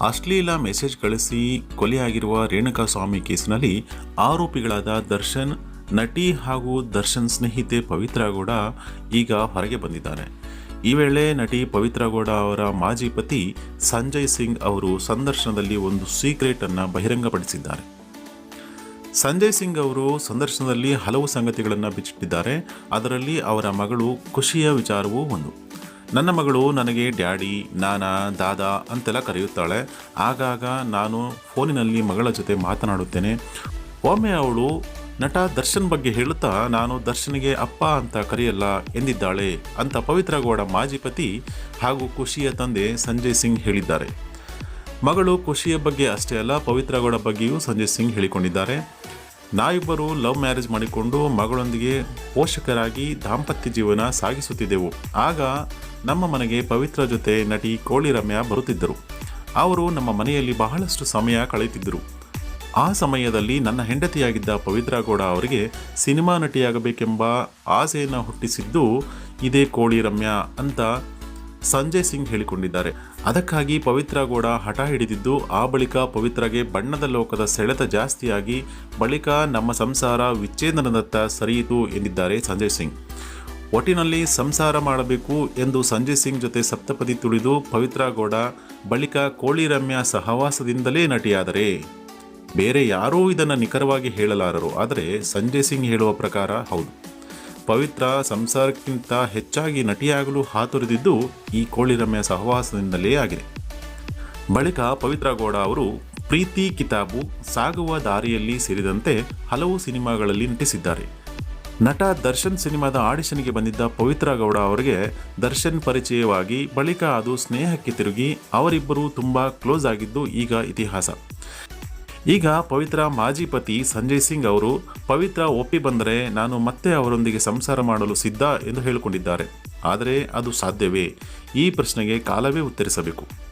ಅಶ್ಲೀಲ ಮೆಸೇಜ್ ಕಳಿಸಿ ಕೊಲೆಯಾಗಿರುವ ರೇಣುಕಾ ಸ್ವಾಮಿ ಕೇಸಿನಲ್ಲಿ ಆರೋಪಿಗಳಾದ ದರ್ಶನ್, ನಟಿ ಹಾಗೂ ದರ್ಶನ್ ಸ್ನೇಹಿತೆ ಪವಿತ್ರ ಗೌಡ ಈಗ ಹೊರಗೆ ಬಂದಿದ್ದಾರೆ ಈ ವೇಳೆ ನಟಿ ಪವಿತ್ರ ಗೌಡ ಅವರ ಮಾಜಿ ಪತಿ ಸಂಜಯ್ ಸಿಂಗ್ ಅವರು ಸಂದರ್ಶನದಲ್ಲಿ ಒಂದು ಸೀಕ್ರೆಟ್ ಅನ್ನು ಬಹಿರಂಗಪಡಿಸಿದ್ದಾರೆ. ಸಂಜಯ್ ಸಿಂಗ್ ಅವರು ಸಂದರ್ಶನದಲ್ಲಿ ಹಲವು ಸಂಗತಿಗಳನ್ನು ಬಿಚ್ಚಿಟ್ಟಿದ್ದಾರೆ. ಅದರಲ್ಲಿ ಅವರ ಮಗಳು ಖುಷಿಯ ವಿಚಾರವೂ ಒಂದು. ನನ್ನ ಮಗಳು ನನಗೆ ಡ್ಯಾಡಿ, ನಾನಾ, ದಾದಾ ಅಂತೆಲ್ಲ ಕರೆಯುತ್ತಾಳೆ. ಆಗಾಗ ನಾನು ಫೋನಿನಲ್ಲಿ ಮಗಳ ಜೊತೆ ಮಾತನಾಡುತ್ತೇನೆ. ಒಮ್ಮೆ ಅವಳು ನಟ ದರ್ಶನ್ ಬಗ್ಗೆ ಹೇಳುತ್ತಾ, ನಾನು ದರ್ಶನ್ಗೆ ಅಪ್ಪ ಅಂತ ಕರೆಯಲ್ಲ ಎಂದಿದ್ದಾಳೆ ಅಂತ ಪವಿತ್ರಗೌಡ ಮಾಜಿ ಪತಿ ಹಾಗೂ ಖುಷಿಯ ತಂದೆ ಸಂಜಯ್ ಸಿಂಗ್ ಹೇಳಿದ್ದಾರೆ. ಮಗಳು ಖುಷಿಯ ಬಗ್ಗೆ ಅಷ್ಟೇ ಅಲ್ಲ, ಪವಿತ್ರಗೌಡ ಬಗ್ಗೆಯೂ ಸಂಜಯ್ ಸಿಂಗ್ ಹೇಳಿಕೊಂಡಿದ್ದಾರೆ. ನಾವಿಬ್ಬರು ಲವ್ ಮ್ಯಾರೇಜ್ ಮಾಡಿಕೊಂಡು ಮಗಳೊಂದಿಗೆ ಪೋಷಕರಾಗಿ ದಾಂಪತ್ಯ ಜೀವನ ಸಾಗಿಸುತ್ತಿದ್ದೆವು. ಆಗ ನಮ್ಮ ಮನೆಗೆ ಪವಿತ್ರ ಜೊತೆ ನಟಿ ಕೋಳಿ ರಮ್ಯಾ ಬರುತ್ತಿದ್ದರು. ಅವರು ನಮ್ಮ ಮನೆಯಲ್ಲಿ ಬಹಳಷ್ಟು ಸಮಯ ಕಳೆಯುತ್ತಿದ್ದರು. ಆ ಸಮಯದಲ್ಲಿ ನನ್ನ ಹೆಂಡತಿಯಾಗಿದ್ದ ಪವಿತ್ರ ಗೌಡ ಅವರಿಗೆ ಸಿನಿಮಾ ನಟಿಯಾಗಬೇಕೆಂಬ ಆಸೆಯನ್ನು ಹುಟ್ಟಿಸಿದ್ದು, ಇದೇ ಕೋಳಿ ರಮ್ಯಾ ಅಂತ ಸಂಜಯ್ ಸಿಂಗ್ ಹೇಳಿಕೊಂಡಿದ್ದಾರೆ. ಅದಕ್ಕಾಗಿ ಪವಿತ್ರ ಗೌಡ ಹಠ ಹಿಡಿದಿದ್ದು, ಆ ಬಳಿಕ ಪವಿತ್ರಗೆ ಬಣ್ಣದ ಲೋಕದ ಸೆಳೆತ ಜಾಸ್ತಿಯಾಗಿ, ಬಳಿಕ ನಮ್ಮ ಸಂಸಾರ ವಿಚ್ಛೇದನದತ್ತ ಸರಿಯಿತು ಎಂದಿದ್ದಾರೆ ಸಂಜಯ್ ಸಿಂಗ್. ಒಟ್ಟಿನಲ್ಲಿ ಸಂಸಾರ ಮಾಡಬೇಕು ಎಂದು ಸಂಜಯ್ ಸಿಂಗ್ ಜೊತೆ ಸಪ್ತಪದಿ ತುಳಿದು ಪವಿತ್ರ ಗೌಡ, ಬಳಿಕ ಕೋಳಿ ರಮ್ಯ ಸಹವಾಸದಿಂದಲೇ ನಟಿಯಾದರೆ, ಬೇರೆ ಯಾರೂ ಇದನ್ನು ನಿಖರವಾಗಿ ಹೇಳಲಾರರು. ಆದರೆ ಸಂಜಯ್ ಸಿಂಗ್ ಹೇಳುವ ಪ್ರಕಾರ ಹೌದು. ಪವಿತ್ರ, ಸಂಸಾರಕ್ಕಿಂತ ಹೆಚ್ಚಾಗಿ ನಟಿಯಾಗಲು ಹಾತೊರೆದಿದ್ದು ಈ ಕೋಳಿ ರಮ್ಯ ಸಹವಾಸದಿಂದಲೇ ಆಗಿದೆ. ಬಳಿಕ ಪವಿತ್ರ ಗೌಡ ಅವರು ಪ್ರೀತಿ ಕಿತಾಬು ಸಾಗುವ ದಾರಿಯಲ್ಲಿ ಸೇರಿದಂತೆ ಹಲವು ಸಿನಿಮಾಗಳಲ್ಲಿ ನಟಿಸಿದ್ದಾರೆ. ನಟ ದರ್ಶನ್ ಸಿನಿಮಾದ ಆಡಿಷನ್ಗೆ ಬಂದಿದ್ದ ಪವಿತ್ರ ಗೌಡ ಅವರಿಗೆ ದರ್ಶನ್ ಪರಿಚಯವಾಗಿ ಬಳಿಕ ಅದು ಸ್ನೇಹಕ್ಕೆ ತಿರುಗಿ ಅವರಿಬ್ಬರು ತುಂಬಾ ಕ್ಲೋಸ್ ಆಗಿದ್ದು ಈಗ ಇತಿಹಾಸ. ಈಗ ಪವಿತ್ರ ಮಾಜಿ ಪತಿ ಸಂಜಯ್ ಸಿಂಗ್ ಅವರು, ಪವಿತ್ರ, ಒಪ್ಪಿ ಬಂದರೆ ನಾನು ಮತ್ತೆ ಅವರೊಂದಿಗೆ ಸಂಸಾರ ಮಾಡಲು ಸಿದ್ಧ ಎಂದು ಹೇಳಿಕೊಂಡಿದ್ದಾರೆ. ಆದರೆ ಅದು ಸಾಧ್ಯವೇ? ಈ ಪ್ರಶ್ನೆಗೆ ಕಾಲವೇ ಉತ್ತರಿಸಬೇಕು.